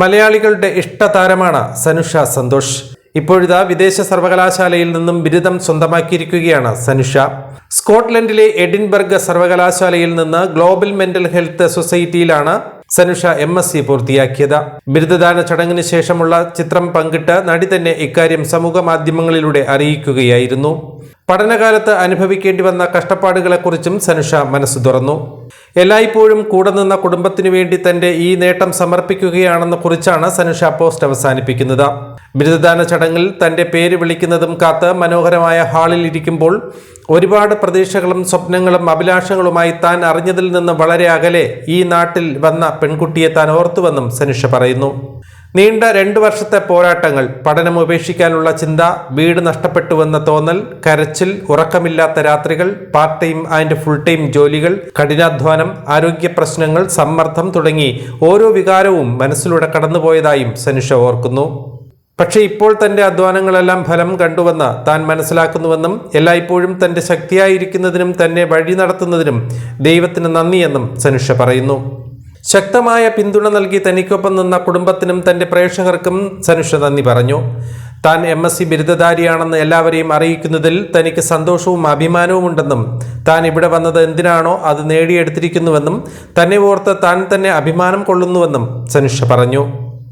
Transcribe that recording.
മലയാളികളുടെ ഇഷ്ടതാരമാണ് സനുഷ സന്തോഷ്. ഇപ്പോഴിതാ വിദേശ സർവകലാശാലയിൽ നിന്നും ബിരുദം സ്വന്തമാക്കിയിരിക്കുകയാണ് സനുഷ. സ്കോട്ട്ലൻഡിലെ എഡിൻബർഗ് സർവകലാശാലയിൽ നിന്ന് ഗ്ലോബൽ മെന്റൽ ഹെൽത്ത് സൊസൈറ്റിയിലാണ് സനുഷ എം എസ് സി പൂർത്തിയാക്കിയത്. ബിരുദദാന ചടങ്ങിന് ശേഷമുള്ള ചിത്രം പങ്കിട്ട് നടി തന്നെ ഇക്കാര്യം സമൂഹ മാധ്യമങ്ങളിലൂടെ അറിയിക്കുകയായിരുന്നു. പഠനകാലത്ത് അനുഭവിക്കേണ്ടി വന്ന കഷ്ടപ്പാടുകളെക്കുറിച്ചും സനുഷ മനസ്സ് തുറന്നു. എല്ലായ്പ്പോഴും കൂടെ നിന്ന കുടുംബത്തിനു വേണ്ടി തന്റെ ഈ നേട്ടം സമർപ്പിക്കുകയാണെന്ന് കുറിച്ചാണ് സനുഷ പോസ്റ്റ് അവസാനിപ്പിക്കുന്നത്. ബിരുദദാന ചടങ്ങിൽ തന്റെ പേര് വിളിക്കുന്നതും കാത്ത് മനോഹരമായ ഹാളിൽ ഇരിക്കുമ്പോൾ ഒരുപാട് പ്രതീക്ഷകളും സ്വപ്നങ്ങളും അഭിലാഷങ്ങളുമായി താൻ അറിഞ്ഞതിൽ നിന്ന് വളരെ അകലെ ഈ നാട്ടിൽ വന്ന പെൺകുട്ടിയെ താൻ ഓർത്തുവെന്നും സനുഷ പറയുന്നു. നീണ്ട രണ്ടു വർഷത്തെ പോരാട്ടങ്ങൾ പഠനം ഉപേക്ഷിക്കാനുള്ള ചിന്ത വീട് നഷ്ടപ്പെട്ടുവെന്ന തോന്നൽ കരച്ചിൽ ഉറക്കമില്ലാത്ത രാത്രികൾ part time and full time ജോലികൾ കഠിനാധ്വാനം ആരോഗ്യ പ്രശ്നങ്ങൾ സമ്മർദ്ദം തുടങ്ങി ഓരോ വികാരവും മനസ്സിലൂടെ കടന്നുപോയതായും സനുഷ ഓർക്കുന്നു. പക്ഷേ ഇപ്പോൾ തന്റെ അധ്വാനങ്ങളെല്ലാം ഫലം കണ്ടുവെന്ന് താൻ മനസ്സിലാക്കുന്നുവെന്നും എല്ലായ്പ്പോഴും തന്റെ ശക്തിയായിരിക്കുന്നതിനും തന്നെ വഴി നടത്തുന്നതിനും ദൈവത്തിന് നന്ദിയെന്നും സനുഷ പറയുന്നു. ശക്തമായ പിന്തുണ നൽകി തനിക്കൊപ്പം നിന്ന കുടുംബത്തിനും തന്റെ പ്രേക്ഷകർക്കും സനുഷ നന്ദി പറഞ്ഞു. താൻ എം എസ് സി ബിരുദധാരിയാണെന്ന് എല്ലാവരെയും അറിയിക്കുന്നതിൽ തനിക്ക് സന്തോഷവും അഭിമാനവും ഉണ്ടെന്നും താൻ ഇവിടെ വന്നത് എന്തിനാണോ അത് നേടിയെടുത്തിരിക്കുന്നുവെന്നും തന്നെ ഓർത്ത് താൻ തന്നെ അഭിമാനം കൊള്ളുന്നുവെന്നും സനുഷ പറഞ്ഞു.